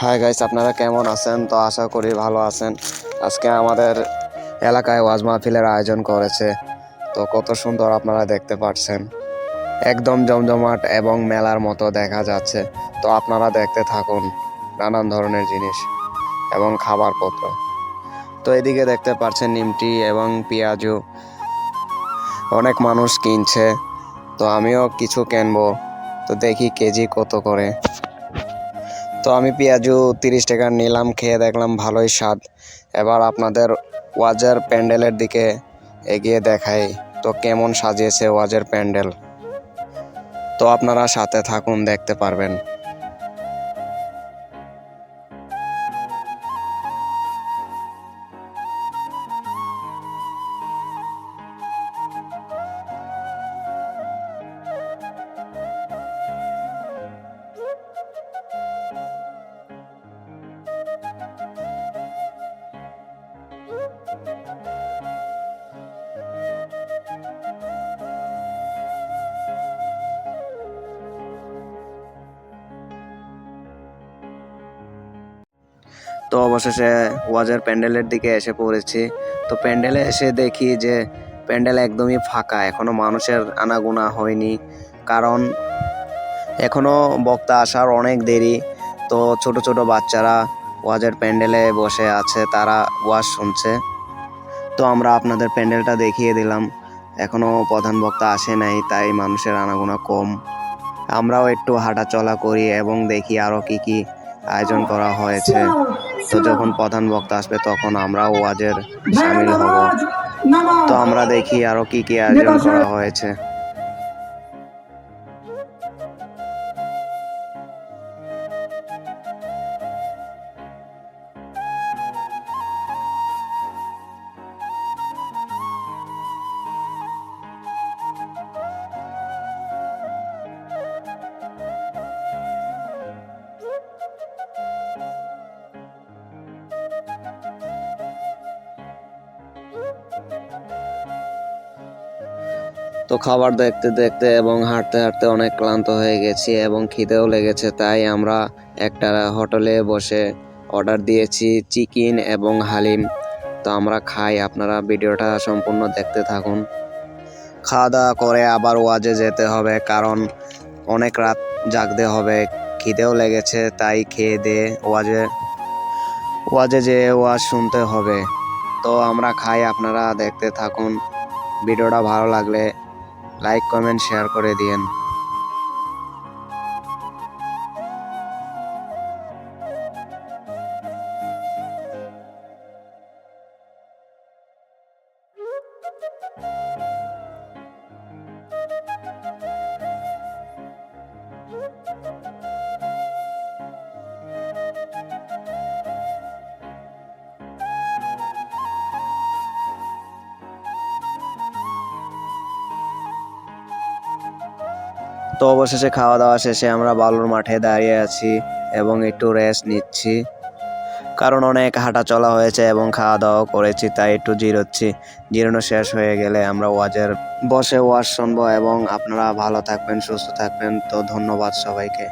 Hi guys আপনারা কেমন আছেন? তো আশা করি ভালো আছেন। আজকে আমাদের এলাকায় ওয়াজ মাহফিলের আয়োজন করেছে। তো কত সুন্দর আপনারা দেখতে পাচ্ছেন। একদম জমজমাট এবং মেলার মতো দেখা যাচ্ছে। তো আপনারা দেখতে থাকুন নানান ধরনের জিনিস এবং খাবারপত্র। তো এদিকে দেখতে পাচ্ছেন নিমটি এবং পেঁয়াজু। অনেক মানুষ কিনছে। তো আমিও কিছু কিনবো। তো দেখি কেজি কত করে। তো আমি পেঁয়াজু তিরিশ টাকা নিলাম, খেয়ে দেখলাম ভালোই স্বাদ। এবার আপনাদের ওয়াজের প্যান্ডেলের দিকে এগিয়ে দেখাই তো কেমন সাজিয়েছে ওয়াজের প্যান্ডেল। তো আপনারা সাথে থাকুন, দেখতে পারবেন। তো অবশেষে ওয়াজের প্যান্ডেলের দিকে এসে পড়েছি। তো প্যান্ডেলে এসে দেখি যে প্যান্ডেল একদমই ফাঁকা, এখনও মানুষের আনাগোনা হয়নি। কারণ এখনও বক্তা আসার অনেক দেরি। তো ছোট ছোট বাচ্চারা ওয়াজের প্যান্ডেলে বসে আছে, তারা ওয়াজ শুনছে। তো আমরা আপনাদের প্যান্ডেলটা দেখিয়ে দিলাম। এখনও প্রধান বক্তা আসে নাই, তাই মানুষের আনাগোনা কম। আমরাও একটু হাঁটাচলা করি এবং দেখি আরও কি কি আয়োজন করা হয়েছে। তো যখন প্রধান বক্তা আসবে, তখন আমরা ওয়াজের সামিল হব। তো আমরা দেখি আরও কি কি আয়োজন করা হয়েছে। তো খাবার দেখতে দেখতে এবং হাঁটতে হাঁটতে অনেক ক্লান্ত হয়ে গেছি এবং খিদেও লেগেছে, তাই আমরা একটা হোটেলে বসে অর্ডার দিয়েছি চিকেন এবং হালিম। তো আমরা খাই, আপনারা ভিডিওটা সম্পূর্ণ দেখতে থাকুন। খাওয়া দাওয়া করে আবার ওয়াজে যেতে হবে, কারণ অনেক রাত জাগতে হবে, খিদেও লেগেছে, তাই খেয়ে দিয়ে ওয়াজে ওয়াজে যেয়ে ওয়াজ শুনতে হবে। তো আমরা খাই আপনারা দেখতে থাকুন। ভিডিওটা ভালো লাগলে লাইক কমেন্ট শেয়ার করে দিয়েন। তো অবশেষে খাওয়া দাওয়া শেষে আমরা বালুর মাঠে দাঁড়িয়ে আছি এবং একটু রেস্ট নিচ্ছি। কারণ অনেক হাঁটা চলা হয়েছে এবং খাওয়া দাওয়া করেছি, তাই একটু জিরোচ্ছি। জিরোনো শেষ হয়ে গেলে আমরা ওয়াজের বসে ওয়াজ শুনব এবং আপনারা ভালো থাকবেন, সুস্থ থাকবেন। তো ধন্যবাদ সবাইকে।